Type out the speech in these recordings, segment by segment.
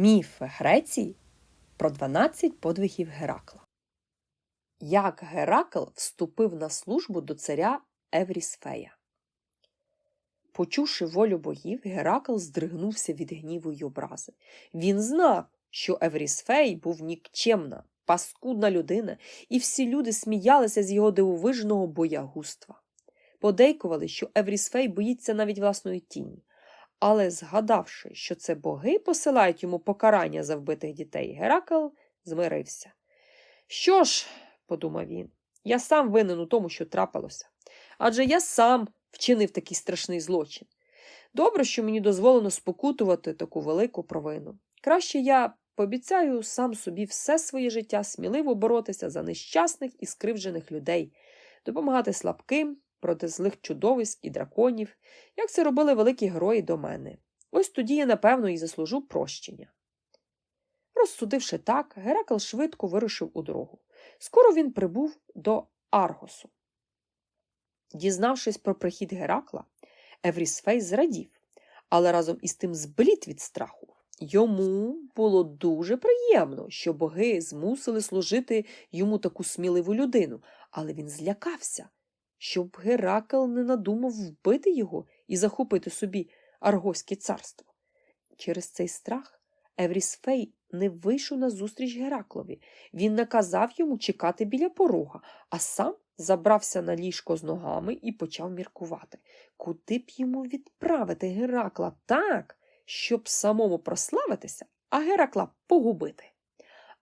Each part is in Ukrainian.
Міф Греції про 12 подвигів Геракла. Як Геракл вступив на службу до царя Еврісфея. Почувши волю богів, Геракл здригнувся від гніву й образи. Він знав, що Еврісфей був нікчемна, паскудна людина, і всі люди сміялися з його дивовижного боягузтва. Подейкували, що Еврісфей боїться навіть власної тіні. Але, згадавши, що це боги посилають йому покарання за вбитих дітей, Геракл змирився. Що ж, подумав він, я сам винен у тому, що трапилося. Адже я сам вчинив такий страшний злочин. Добре, що мені дозволено спокутувати таку велику провину. Краще я пообіцяю сам собі все своє життя сміливо боротися за нещасних і скривджених людей, допомагати слабким проти злих чудовиськ і драконів, як це робили великі герої до мене. Ось тоді я, напевно, і заслужу прощення. Розсудивши так, Геракл швидко вирушив у дорогу. Скоро він прибув до Аргосу. Дізнавшись про прихід Геракла, Еврісфей зрадів, але разом із тим зблід від страху. Йому було дуже приємно, що боги змусили служити йому таку сміливу людину, але він злякався, щоб Геракл не надумав вбити його і захопити собі Аргоське царство. Через цей страх Еврісфей не вийшов на зустріч Гераклові. Він наказав йому чекати біля порога, а сам забрався на ліжко з ногами і почав міркувати, куди б йому відправити Геракла так, щоб самому прославитися, а Геракла погубити.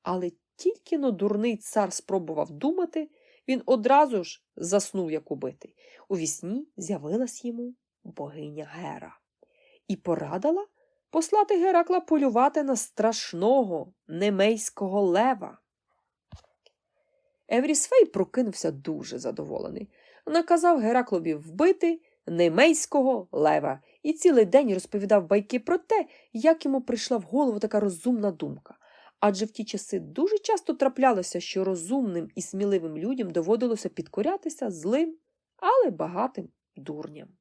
Але тільки но дурний цар спробував думати, він одразу ж заснув, як убитий. У вісні з'явилась йому богиня Гера і порадила послати Геракла полювати на страшного немейського лева. Еврісфей прокинувся дуже задоволений. Наказав Гераклові вбити немейського лева і цілий день розповідав байки про те, як йому прийшла в голову така розумна думка. Адже в ті часи дуже часто траплялося, що розумним і сміливим людям доводилося підкорятися злим, але багатим дурням.